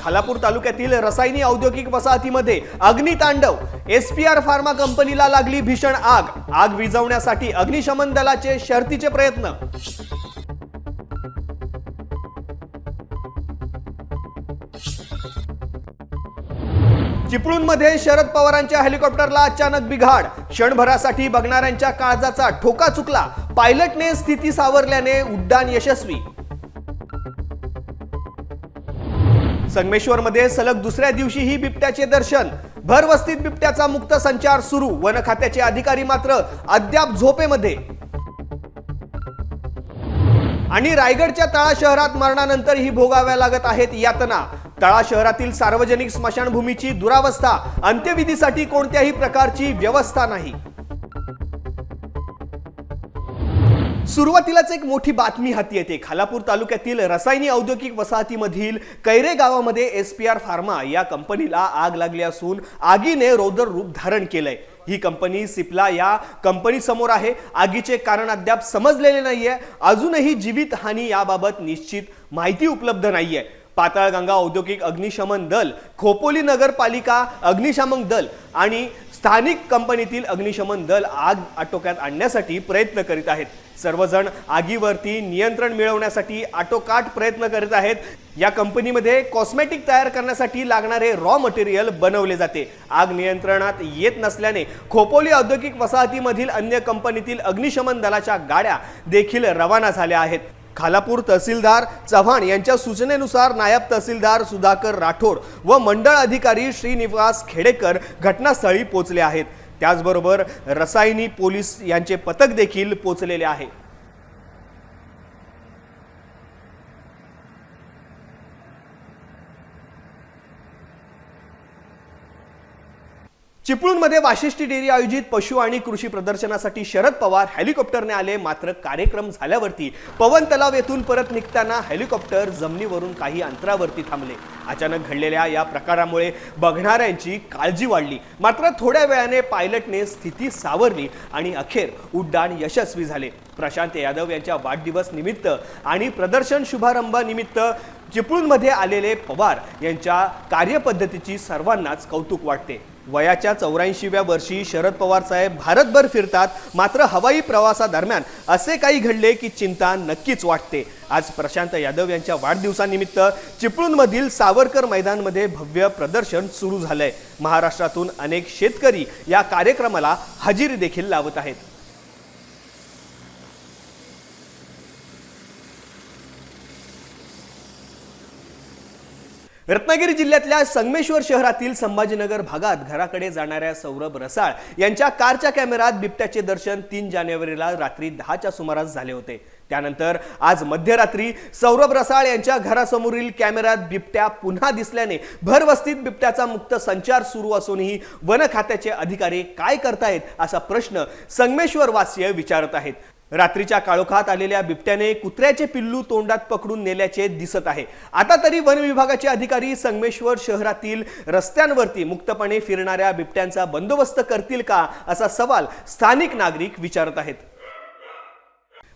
खालापूर तालुक्यातील रसायनी औद्योगिक वसाहतीमध्ये अग्नितांडव एसपीआर फार्मा कंपनीला लागली भीषण आग. आग विझवण्यासाठी अग्निशमन दलाचे शर्तीचे प्रयत्न. चिपळूणमध्ये शरद पवारांच्या हेलिकॉप्टरला अचानक बिघाड. क्षणभरासाठी बघणाऱ्यांच्या काळजाचा ठोका चुकला. पायलटने स्थिती सावरल्याने उड्डाण यशस्वी. संगमेश्वरमध्ये सलग दुसऱ्या दिवशीही बिबट्याचे दर्शन. भरवस्तीत बिबट्याचा मुक्त संचार सुरू. वन खात्याचे अधिकारी मात्र अद्याप झोपेमध्ये. आणि रायगडच्या तळा शहरात मरणानंतरही भोगाव्या लागत आहेत यातना. तळा शहरातील सार्वजनिक स्मशानभूमीची दुरावस्था अंत्यविधीसाठी कोणत्याही प्रकारची व्यवस्था नाही. सुरुवातीलाच एक मोठी बातमी हाती येते. खालापूर तालुक्यातील रसायनी औद्योगिक वसाहतीमधील कैरे गावामध्ये एस पी आर फार्मा या कंपनीला आग लागली असून आगीने रौद्र रूप धारण केलंय. ही कंपनी सिप्ला या कंपनी समोर आहे. आगीचे कारण अद्याप समजलेले नाहीये. अजूनही जीवित हानी याबाबत निश्चित माहिती उपलब्ध नाहीये. पाताळगंगा औद्योगिक अग्निशमन दल खोपोली नगरपालिका अग्निशामक दल आणि स्थानिक कंपनीतील अग्निशमन दल आग आटोक्यात आणण्यासाठी प्रयत्न करीत आहेत. सर्वजण आगीवरती नियंत्रण मिळवण्यासाठी आटोकाट प्रयत्न करीत आहेत. या कंपनीमध्ये कॉस्मेटिक तयार करण्यासाठी लागणारे रॉ मटेरियल बनवले जाते. आग नियंत्रणात येत नसल्याने खोपोली औद्योगिक वसाहतीमधील अन्य कंपनीतील अग्निशमन दलाच्या गाड्या देखील रवाना झाल्या आहेत. खालापूर तहसीलदार चव्हाण यांच्या सूचनेनुसार नायब तहसीलदार सुधाकर राठोड व मंडळ अधिकारी श्रीनिवास खेडेकर घटनास्थळी पोचले आहेत. त्याचबरोबर रसायनी पोलीस यांचे पथक देखील पोचलेले आहे. चिपळूणमध्ये वाशिष्ठी डेअरी आयोजित पशु आणि कृषी प्रदर्शनासाठी शरद पवार हेलिकॉप्टरने आले मात्र कार्यक्रम झाल्यावरती पवन तलाव येथून परत निघताना हेलिकॉप्टर जमिनीवरून काही अंतरावरती थांबले. अचानक घडलेल्या या प्रकारामुळे बघणाऱ्यांची काळजी वाढली. मात्र थोड्या वेळाने पायलटने स्थिती सावरली आणि अखेर उड्डाण यशस्वी झाले. प्रशांत यादव यांच्या वाढदिवस निमित्त आणि प्रदर्शन शुभारंभानिमित्त चिपळूणमध्ये आलेले पवार यांच्या कार्यपद्धतीची सर्वांनाच कौतुक वाटते. वयाच्या चौऱ्याऐंशीव्या वर्षी शरद पवार साहेब भारतभर फिरतात मात्र हवाई प्रवासादरम्यान असे काही घडले की चिंता नक्कीच वाटते. आज प्रशांत यादव यांच्या वाढदिवसानिमित्त चिपळूणमधील सावरकर मैदानमध्ये भव्य प्रदर्शन सुरू झालंय. महाराष्ट्रातून अनेक शेतकरी या कार्यक्रमाला हजेरी देखील लावत आहेत. रत्नागिरी जिल्ह्यातल्या संगमेश्वर शहरातील संभाजीनगर भागात घराकडे जाणाऱ्या सौरभ रसाळ यांच्या कारच्या कॅमेरात बिबट्याचे दर्शन तीन जानेवारीला रात्री दहाच्या सुमारास झाले होते. त्यानंतर आज मध्यरात्री सौरभ रसाळ यांच्या घरासमोरील कॅमेऱ्यात बिबट्या पुन्हा दिसल्याने भरवस्तीत बिबट्याचा मुक्त संचार सुरू असूनही वन खात्याचे अधिकारी काय करतायत असा प्रश्न संगमेश्वर वासीय विचारत आहेत. रात्रीच्या काळोखात आलेल्या बिबट्याने कुत्र्याचे पिल्लू तोंडात पकडून नेल्याचे दिसत आहे. आता तरी वन विभागाचे अधिकारी संगमेश्वर शहरातील रस्त्यांवरती मुक्तपणे फिरणाऱ्या बिबट्यांचा बंदोबस्त करतील का असा सवाल स्थानिक नागरिक विचारत आहेत.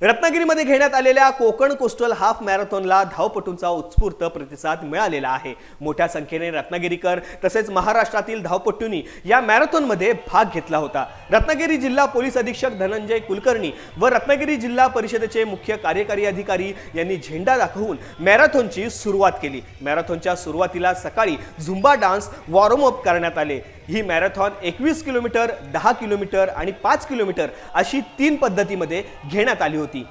रत्नागिरीमध्ये घेण्यात आलेल्या कोकण कोस्टल हाफ मॅरेथॉनला धावपटूंचा उत्स्फूर्त प्रतिसाद मिळालेला आहे. मोठ्या संख्येने रत्नागिरीकर तसेच महाराष्ट्रातील धावपटूंनी या मॅरेथॉनमध्ये भाग घेतला होता. रत्नागिरी जिल्हा पोलीस अधीक्षक धनंजय कुलकर्णी व रत्नागिरी जिल्हा परिषदेचे मुख्य कार्यकारी अधिकारी यांनी झेंडा दाखवून मॅरेथॉनची सुरुवात केली. मॅरेथॉनच्या सुरुवातीला सकाळी झुंबा डान्स वॉर्मअप करण्यात आले. ही मॅरेथॉन एकवीस किलोमीटर दहा किलोमीटर आणि पाच किलोमीटर अशी तीन पद्धतीमध्ये घेण्यात आली होती.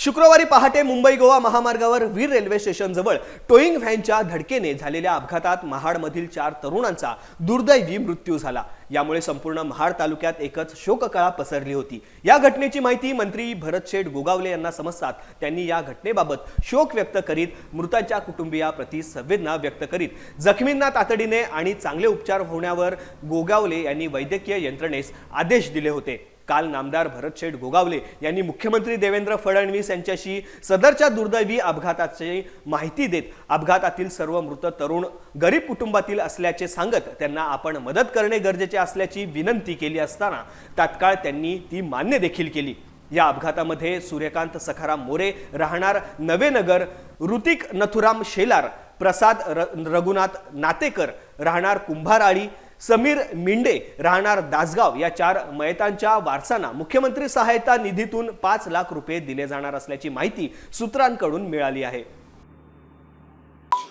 शुक्रवारी पहाटे मुंबई गोवा महामार्गावर वीर रेल्वे स्टेशनजवळ टोईंग व्हॅनच्या धडकेने झालेल्या अपघातात महाडमधील चार तरुणांचा दुर्दैवी मृत्यू झाला. यामुळे संपूर्ण महाड तालुक्यात एकच शोककळा पसरली होती. या घटनेची माहिती मंत्री भरत शेठ गोगावले यांना समजतात. त्यांनी या घटनेबाबत शोक व्यक्त करीत मृतांच्या कुटुंबियाप्रती संवेदना व्यक्त करीत जखमींना तातडीने आणि चांगले उपचार होण्यावर गोगावले यांनी वैद्यकीय यंत्रणेस आदेश दिले होते. काल नामदार भरत शेठ गोगावले यांनी मुख्यमंत्री देवेंद्र फडणवीस यांच्याशी सदरच्या दुर्दैवी अपघाताची माहिती देत अपघातातील सर्व मृत तरुण गरीब कुटुंबातील असल्याचे सांगत त्यांना आपण मदत करणे गरजेचे असल्याची विनंती केली असताना तात्काळ त्यांनी ती मान्य देखील केली. या अपघातामध्ये सूर्यकांत सखाराम मोरे राहणार नवेनगर ऋतिक नथुराम शेलार प्रसाद र रघुनाथ नातेकर राहणार कुंभाराळी समीर मिंडे राहणार दासगाव या चार मयतांच्या वारसांना मुख्यमंत्री सहायता निधीतून पाच लाख रुपये दिले जाणार असल्याची माहिती सूत्रांकडून मिळाली आहे.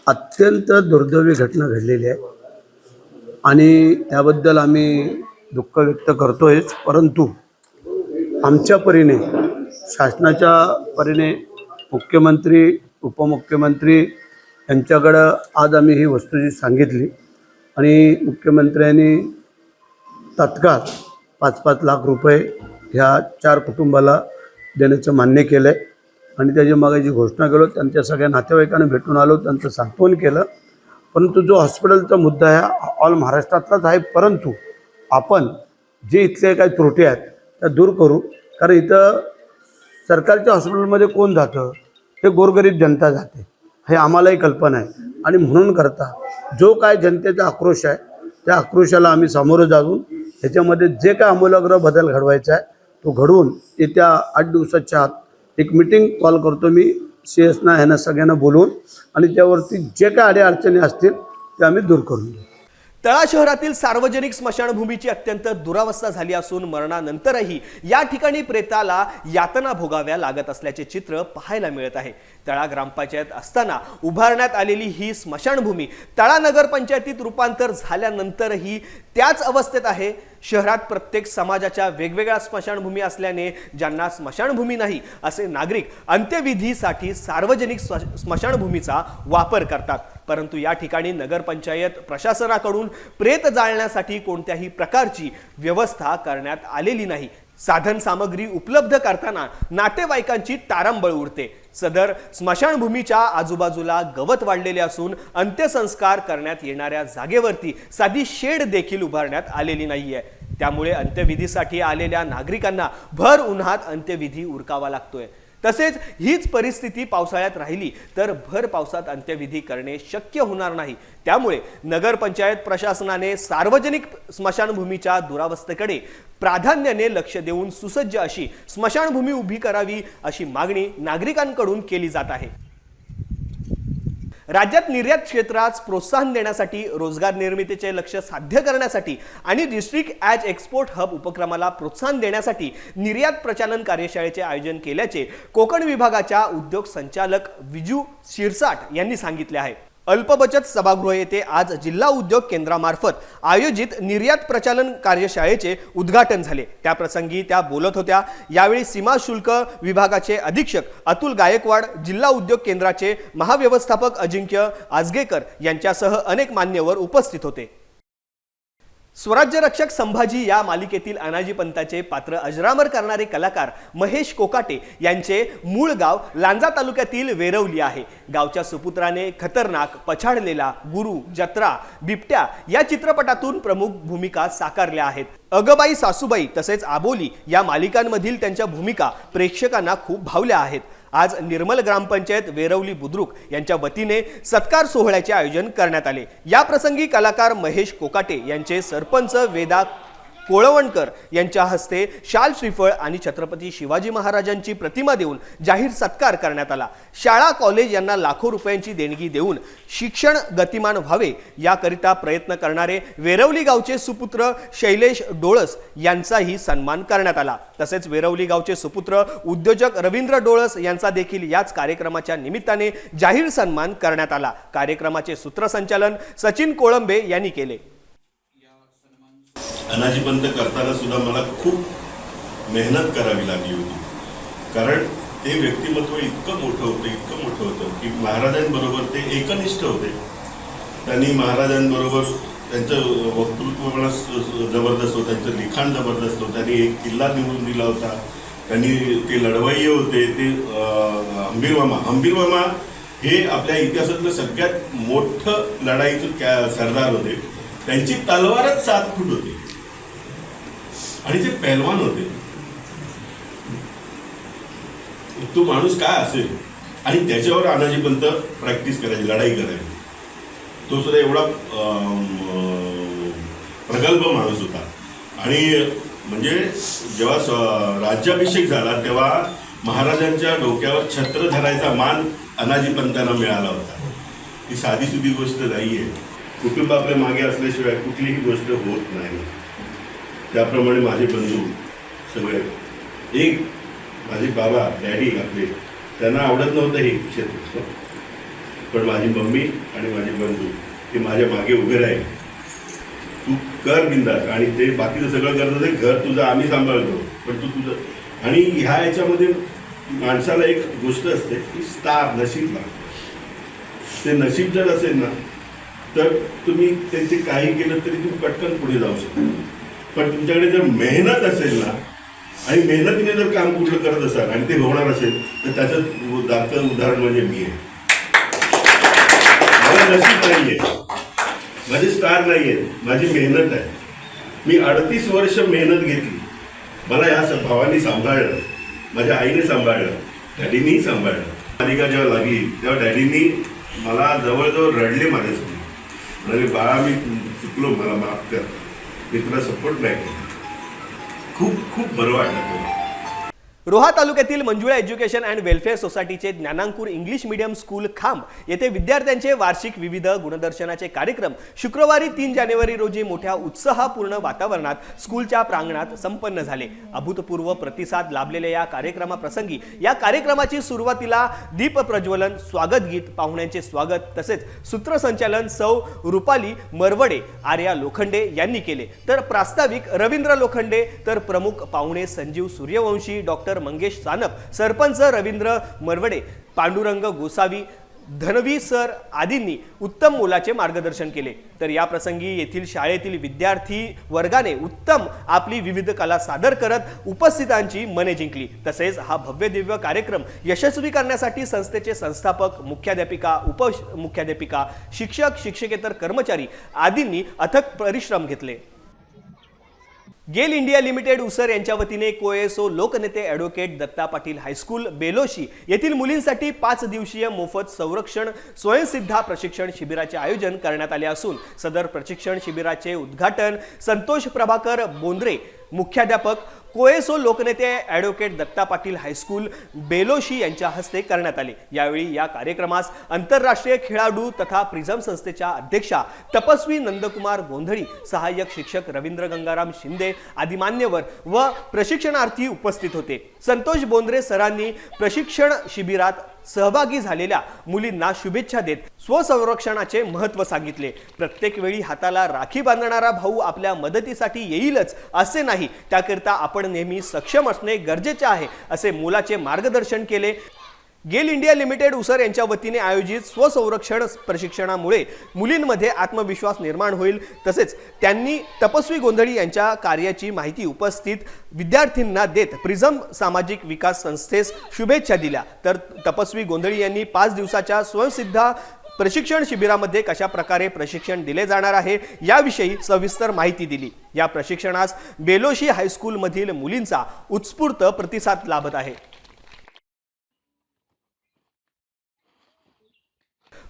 अत्यंत दुर्दैवी घटना घडलेली आहे. आणि त्याबद्दल आम्ही दुःख व्यक्त करतोयच परंतु आमच्या परीने शासनाच्या परीने मुख्यमंत्री उपमुख्यमंत्री यांच्याकडं आज आम्ही ही वस्तुस्थिती सांगितली. आणि मुख्यमंत्र्यांनी तात्काळ पाच पाच लाख रुपये ह्या चार कुटुंबाला देण्याचं मान्य केलं आहे आणि त्याची मागायची घोषणा केलो त्यांच्या सगळ्या नातेवाईकांना भेटून आलो त्यांचं सांत्वन केलं. परंतु जो हॉस्पिटलचा मुद्दा आहे ऑल महाराष्ट्रातलाच आहे परंतु आपण जे इथले काही त्रुटी आहेत त्या दूर करू. कारण इथं सरकारच्या हॉस्पिटलमध्ये कोण जातं? हे गोरगरीब जनता जाते. हे आम्हालाही कल्पना आहे. आणि म्हणून करता. जो काय जनतेचा आक्रोश आहे त्या आक्रोशाला आम्ही सामोरं जाऊन ह्याच्यामध्ये जे काय आमूलाग्र बदल घडवायचा आहे तो घडवून येत्या आठ दिवसाच्या आत एक मिटिंग कॉल करतो मी सी एसना ह्यांना सगळ्यांना बोलवून आणि त्यावरती जे काय अडीअडचणी असतील ते आम्ही दूर करून देऊ. तळा शहरातील सार्वजनिक स्मशानभूमीची अत्यंत दुरावस्था झाली असून मरणानंतरही या ठिकाणी प्रेताला यातना भोगाव्या लागत असल्याचे चित्र पाहायला मिळत आहे. तळा ग्रामपंचायत असताना उभारण्यात आलेली ही स्मशानभूमी तळा नगरपंचायतीत रूपांतर झाल्यानंतरही त्याच अवस्थेत आहे. शहरात प्रत्येक समाजाच्या वेगवेगळ्या स्मशानभूमी असल्याने ज्यांना स्मशानभूमी नाही असे नागरिक अंत्यविधीसाठी सार्वजनिक स्मशानभूमीचा वापर करतात. परंतु या ठिकाणी नगरपंचायत प्रशासनाकडून प्रेत जाळण्यासाठी कोणत्याही प्रकारची व्यवस्था करण्यात आलेली नाही. साधन सामग्री उपलब्ध करताना नातेवाईकांची तारांबळ उडते. सदर स्मशानभूमीच्या आजूबाजूला गवत वाढलेले असून अंत्यसंस्कार करण्यात येणाऱ्या जागेवरती साधी शेड देखील उभारण्यात आलेली नाहीये. त्यामुळे अंत्यविधीसाठी आलेल्या नागरिकांना भर उन्हात अंत्यविधी उरकावा लागतोय. तसेच हीच परिस्थिती पावसाळ्यात राहिली तर भर पावसात अंत्यविधी करणे शक्य होणार नाही. त्यामुळे नगरपंचायत प्रशासनाने सार्वजनिक स्मशानभूमीच्या दुरावस्थेकडे प्राधान्याने लक्ष देऊन सुसज्ज अशी स्मशानभूमी उभी करावी अशी मागणी नागरिकांकडून केली जात आहे. राज्यात निर्यात क्षेत्रात प्रोत्साहन देण्यासाठी रोजगार निर्मितीचे लक्ष साध्य करण्यासाठी आणि डिस्ट्रिक्ट ॲज एक्सपोर्ट हब उपक्रमाला प्रोत्साहन देण्यासाठी निर्यात प्रचालन कार्यशाळेचे आयोजन केल्याचे कोकण विभागाच्या उद्योग संचालक विजू शिरसाट यांनी सांगितले आहे. अल्पबचत सभागृह येथे आज जिल्हा उद्योग केंद्रामार्फत आयोजित निर्यात प्रचालन कार्यशाळेचे उद्घाटन झाले. त्याप्रसंगी त्या बोलत होत्या. यावेळी सीमा शुल्क विभागाचे अधीक्षक अतुल गायकवाड जिल्हा उद्योग केंद्राचे महाव्यवस्थापक अजिंक्य आजगेकर यांच्यासह अनेक मान्यवर उपस्थित होते. स्वराज्य रक्षक संभाजी या मालिकेतील अनाजी पंताचे पात्र अजरामर करणारे कलाकार महेश कोकाटे यांचे मूळ गाव लांजा तालुक्यातील वेरवली आहे. गावच्या सुपुत्राने खतरनाक पछाडलेला गुरु जत्रा बिबट्या या चित्रपटातून प्रमुख भूमिका साकारल्या आहेत. अगबाई सासूबाई तसेच आबोली या मालिकांमधील त्यांच्या भूमिका प्रेक्षकांना खूप भावल्या आहेत. आज निर्मल ग्रामपंचायत वेरवली बुद्रुक यांच्या वतीने सत्कार सोहळ्याचे आयोजन करण्यात आले. या प्रसंगी कलाकार महेश कोकाटे यांचे सरपंच वेदा कोळवणकर यांच्या हस्ते शाल श्रीफळ आणि छत्रपती शिवाजी महाराजांची प्रतिमा देऊन जाहीर सत्कार करण्यात आला. शाळा कॉलेज यांना लाखो रुपयांची देणगी देऊन शिक्षण गतिमान व्हावे याकरिता प्रयत्न करणारे वेरवली गावचे सुपुत्र शैलेश डोळस यांचाही सन्मान करण्यात आला. तसेच वेरवली गावचे सुपुत्र उद्योजक रवींद्र डोळस यांचा देखील याच कार्यक्रमाच्या निमित्ताने जाहीर सन्मान करण्यात आला. कार्यक्रमाचे सूत्रसंचालन सचिन कोळंबे यांनी केले. अनाजीपंत करताना सुद्धा मला खूप मेहनत करावी लागली होती. कारण ते व्यक्तिमत्व इतकं मोठं होतं इतकं मोठं होतं की महाराजांबरोबर ते एकनिष्ठ होते. त्यांनी महाराजांबरोबर त्यांचं वक्तृत्व मला जबरदस्त होतं त्यांचं लिखाण जबरदस्त होतं. त्यांनी एक किल्ला निवडून दिला होता. त्यांनी ते लढवाई होते ते अंबीरवामा हंबीरमामा हंबीरमामा हे आपल्या इतिहासातलं सगळ्यात मोठं लढाईचं कॅ सरदार होते. त्यांची तलवारच सात फूट होती. आणि ते पहलवान होते. तो माणूस काय असेल? आणि त्याच्यावर अनाजीपंत प्रॅक्टिस करायची लढाई करायची. तो सुद्धा एवढा प्रगल्भ माणूस होता. आणि म्हणजे जेव्हा राज्याभिषेक झाला तेव्हा महाराजांच्या डोक्यावर छत्र धरायचा मान अनाजी पंतांना मिळाला होता. ही साधी सुधी गोष्ट नाही आहे कुटुंब आपल्या मागे असल्याशिवाय कुठलीही गोष्ट होत नाही. त्याप्रमाणे माझे बंधू सगळे. एक माझे बाबा डॅडी आपले. त्यांना आवडत नव्हतं हे क्षेत्र पण माझी मम्मी आणि माझे बंधू हे माझ्या मागे उभे राहील. तू कर बिंदास. आणि ते बाकीचं सगळं करत ते घर तुझं आम्ही सांभाळतो पण तू तुझं. आणि ह्या याच्यामध्ये माणसाला एक गोष्ट असते की स्टार नशीब लागतं ते नशीब जर असेल ना तर तुम्ही त्यांचे काही केलं तरी तुम्ही पटकन पुढे जाऊ शकता. पण तुमच्याकडे जर मेहनत असेल ना आणि मेहनतीने जर काम कुठलं करत असाल आणि ते होणार असेल तर त्याचं दाखल उदाहरण म्हणजे मी आहे. मला नशीब नाहीये. माझी स्टार नाहीये. माझी मेहनत आहे. मी अडतीस वर्ष मेहनत घेतली. मला या भावानी सांभाळलं. माझ्या आईने सांभाळलं. डॅडीनी सांभाळलं. मालिका जेव्हा लागली तेव्हा डॅडीनी मला जवळजवळ रडले माझ्यासमोर. म्हणजे बाळा मी चुकलो. मला माफ कर. मी तुला सपोर्ट नाही केला खूप खूप बरं वाटलं तुला रोहा तालुक्यातील मंजुळा एज्युकेशन अँड वेलफेअर सोसायटीचे ज्ञानांकुर इंग्लिश मीडियम स्कूल खांब येथे विद्यार्थ्यांचे वार्षिक विविध गुणदर्शनाचे कार्यक्रम शुक्रवारी तीन जानेवारी रोजी मोठ्या उत्साहपूर्ण वातावरणात स्कूलच्या प्रांगणात संपन्न झाले. अभूतपूर्व प्रतिसाद लाभलेल्या या कार्यक्रमाप्रसंगी या कार्यक्रमाची सुरुवातीला दीप प्रज्वलन स्वागत गीत पाहुण्यांचे स्वागत तसेच सूत्रसंचालन सौ रुपाली मरवडे आर्या लोखंडे यांनी केले. तर प्रास्ताविक रवींद्र लोखंडे तर प्रमुख पाहुणे संजीव सूर्यवंशी डॉक्टर मंगेश सानप सरपंच रवींद्र मरवडे पांडुरंग गोसावी धनवी सर आदींनी उत्तम मोलाचे मार्गदर्शन केले. तर या प्रसंगी येथील शाळेतील विद्यार्थी वर्गाने उत्तम आपली विविध कला सादर करत उपस्थितांची मने जिंकली. तसेच हा भव्य दिव्य कार्यक्रम यशस्वी करण्यासाठी संस्थेचे संस्थापक मुख्याध्यापिका उप मुख्याध्यापिका शिक्षक शिक्षकेतर कर्मचारी आदींनी अथक परिश्रम घेतले. गेल इंडिया लिमिटेड उसर यांच्या वतीने कोएसओ लोकनेते advocate Datta Patil high school Beloshi येथील मुलींसाठी पाच दिवसीय मोफत संरक्षण स्वयंसिद्धा प्रशिक्षण शिबिराचे आयोजन करण्यात आले असून सदर प्रशिक्षण शिबिराचे उद्घाटन संतोष प्रभाकर बोंद्रे मुख्याध्यापक कोएसो लोकनेते advocate Datta Patil high school Beloshi यांच्या हस्ते करण्यात आले. यावेळी या कार्यक्रमास आंतरराष्ट्रीय खेळाडू तथा प्रिझम संस्थेच्या अध्यक्षा तपस्वी नंदकुमार गोंधळी सहाय्यक शिक्षक रवींद्र गंगाराम शिंदे आदी मान्यवर व प्रशिक्षणार्थी उपस्थित होते. संतोष बोंद्रे सरांनी प्रशिक्षण शिबिरात सहभागी झालेल्या मुलींना शुभेच्छा देत स्वसंरक्षणाचे महत्त्व सांगितले. प्रत्येक वेळी हाताला राखी बांधणारा भाऊ आपल्या मदतीसाठी येईलच असे नाही. त्याकरिता आपण नेहमी सक्षम असणे गरजेचे आहे असे मुलाचे मार्गदर्शन केले. गेल इंडिया लिमिटेड उसर यांच्या वतीने आयोजित स्वसंरक्षण प्रशिक्षणामुळे मुलींमध्ये आत्मविश्वास निर्माण होईल. तसेच त्यांनी तपस्वी गोंधळी यांच्या कार्याची माहिती उपस्थित विद्यार्थ्यांना देत प्रिझम सामाजिक विकास संस्थेस शुभेच्छा दिल्या. तर तपस्वी गोंधळी यांनी पाच दिवसाच्या स्वयंसिद्धा प्रशिक्षण शिबिरामध्ये कशा प्रकारे प्रशिक्षण दिले जाणार आहे याविषयी सविस्तर माहिती दिली. या प्रशिक्षणास बेलोशी हायस्कूलमधील मुलींचा उत्स्फूर्त प्रतिसाद लाभत आहे.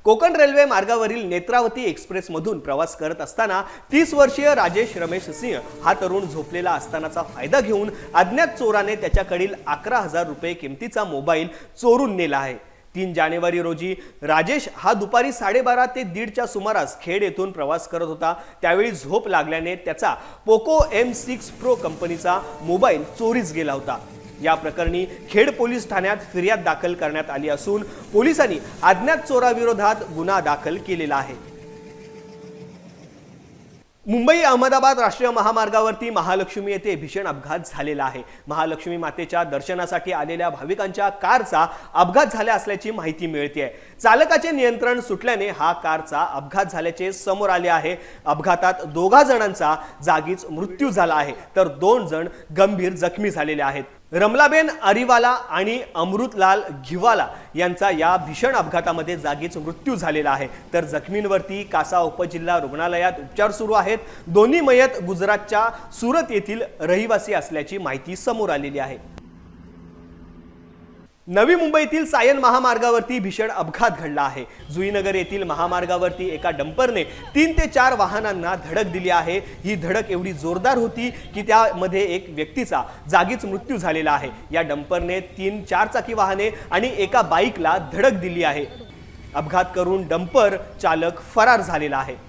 कोकण रेल्वे मार्गावरील नेत्रावती एक्सप्रेसमधून प्रवास करत असताना तीस वर्षीय राजेश रमेश सिंह हा तरुण झोपलेला असतानाचा फायदा घेऊन अज्ञात चोराने त्याच्याकडील अकरा हजार रुपये किमतीचा मोबाईल चोरून नेला आहे. तीन जानेवारी रोजी राजेश हा दुपारी साडेबारा ते दीडच्या सुमारास खेड येथून प्रवास करत होता. त्यावेळी झोप लागल्याने त्याचा पोको एम सिक्स प्रो कंपनीचा मोबाईल चोरीस गेला होता. या प्रकरणी खेड पोलीस ठाण्यात फिर्याद दाखल करण्यात आली असून पोलिसांनी अज्ञात चोराविरोधात गुन्हा दाखल केलेला आहे. मुंबई अहमदाबाद राष्ट्रीय महामार्गावरती महालक्ष्मी येथे भीषण अपघात झालेला आहे. महालक्ष्मी मातेच्या दर्शनासाठी आलेल्या भाविकांच्या कारचा अपघात झाला असल्याची माहिती मिळते चालकाचे नियंत्रण सुटल्याने हा कारचा अपघात झाल्याचे समोर आले आहे. अपघातात दोघा जणांचा जागीच मृत्यू झाला आहे. तर दोन जण गंभीर जखमी झालेले आहेत. रमलाबेन अरिवाला आणि अमृतलाल घिवाला यांचा या भीषण अपघातामध्ये जागीच मृत्यू झालेला आहे. तर जखमींवरती कासा उपजिल्हा रुग्णालयात उपचार सुरू आहेत. दोन्ही मयत गुजरातच्या सुरत येथील रहिवासी असल्याची माहिती समोर आलेली आहे. नवी मुंबईतील सायन महामार्गावरती भीषण अपघात घडला आहे. जुईनगर येथील महामार्गावरती एका डंपरने तीन ते चार वाहनांना धडक दिली आहे. ही धडक एवढी जोरदार होती की त्यामध्ये एक व्यक्तीचा जागीच मृत्यू झालेला आहे. या डंपरने तीन चार चाकी वाहने आणि एका बाईकला धडक दिली आहे. अपघात करून डंपर चालक फरार झालेला आहे.